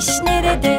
Diş nerede?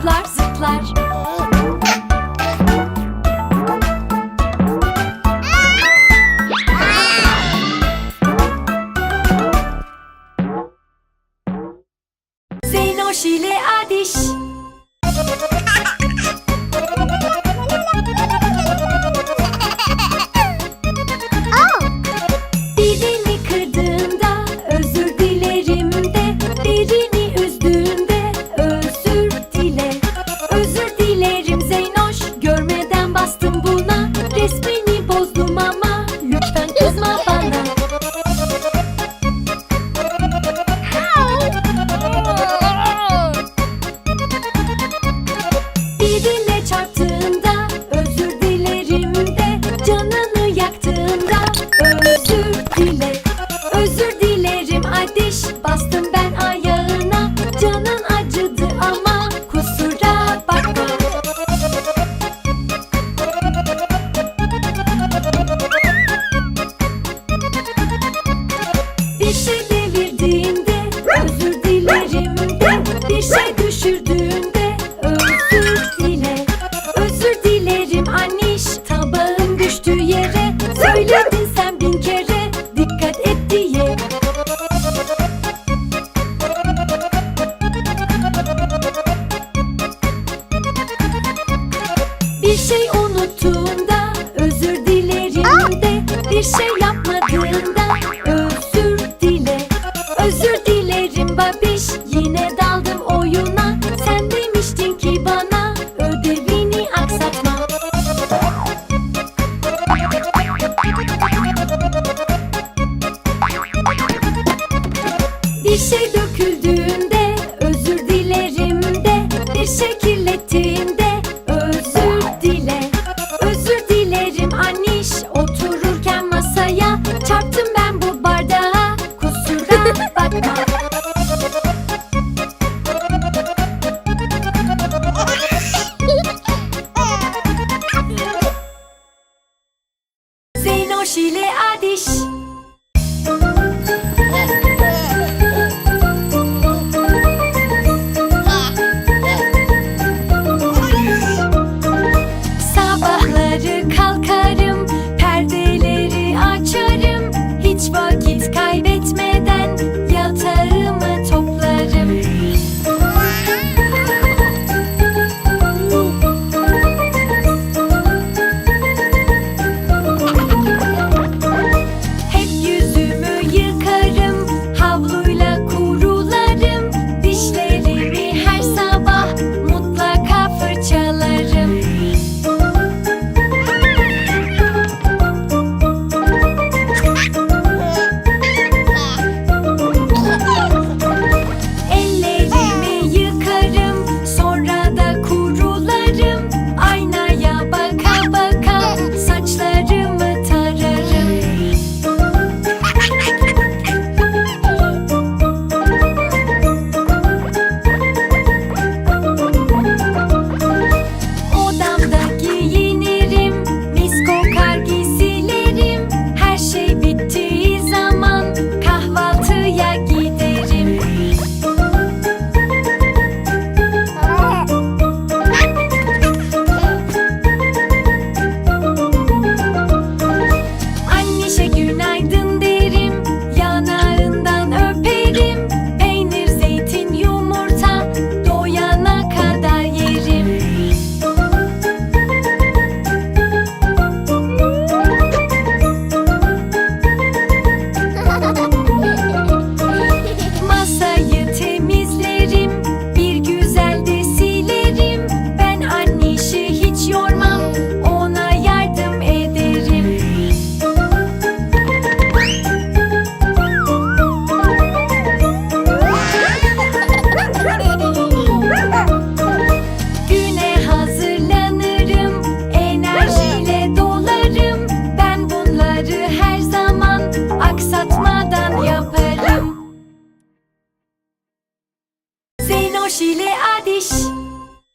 Hoplar zıplar. şey döküldüğünde özür dilerim de Bir şey kirlettiğimde özür dile Özür dilerim. Anniş otururken masaya Çarptım ben bu bardağa kusura bakma. Zeynoş ile